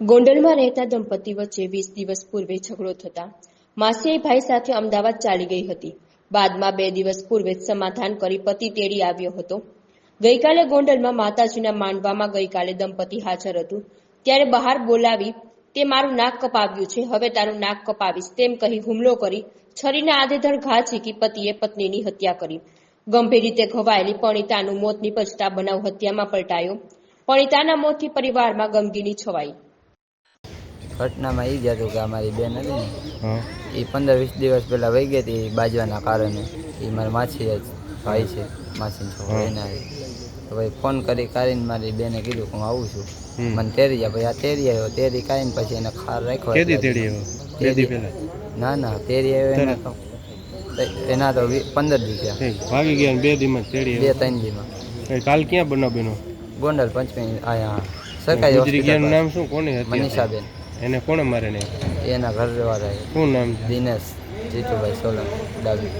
ગોંડલમાં રહેતા દંપતી વચ્ચે વીસ દિવસ પૂર્વે ઝઘડો થતા માસીએ ભાઈ સાથે અમદાવાદ ચાલી ગઈ હતી. બાદમાં બે દિવસ પૂર્વે જ સમાધાન કરી પતિ તેડી આવ્યો હતો. ગઈકાલે ગોંડલમાં માતાજીના માંડવામાં ગઈકાલે દંપતી હાજર હતું. ત્યારે બહાર બોલાવી, તે મારું નાક કપાવ્યું છે, હવે તારું નાક કપાવીશ. તેમ કહી હુમલો કરી છરીના આધેધર ઘા ઝીકી પતિએ પત્નીની હત્યા કરી. ગંભીર રીતે ઘવાયેલી પણિતાનું મોત નીપજતા બનાવ હત્યામાં પલટાયો. પણિતાના મોતથી પરિવારમાં ગમગીની છવાઈ. ઘટનામાં એ જ હતું કે અમારી બેન હતી ને એ પંદર વીસ દિવસ પહેલાં વહી ગઈ હતી બાજવાના કારણે. એ મારા માછી જ ભાઈ છે માછી છોકરો. એના તો ભાઈ ફોન કરી કરીને મારી બેને કીધું કે હું આવું છું. મને તેરી જા ભાઈ આ તેરી આવ્યો. તેરી કાઢીને પછી એને ખાર રાખ્યો ના ના તેરી આવ્યો એના તો. એના તો પંદર દી ભાગી ગયા બે દીમાં તેડી બે ત્રણ દીમાં. કાલ ક્યાં બનાવ બેનો ગોંડલ પંચમી આયા સરકારી હોસ્પિટલ નામ શું? કોની હતી? મનીષાબેન. એને કોણે મારે નહીં? એના ઘર ઘરવાળા શું નામ છે? દિનેશ જીતુભાઈ સોલંકી ડાબી.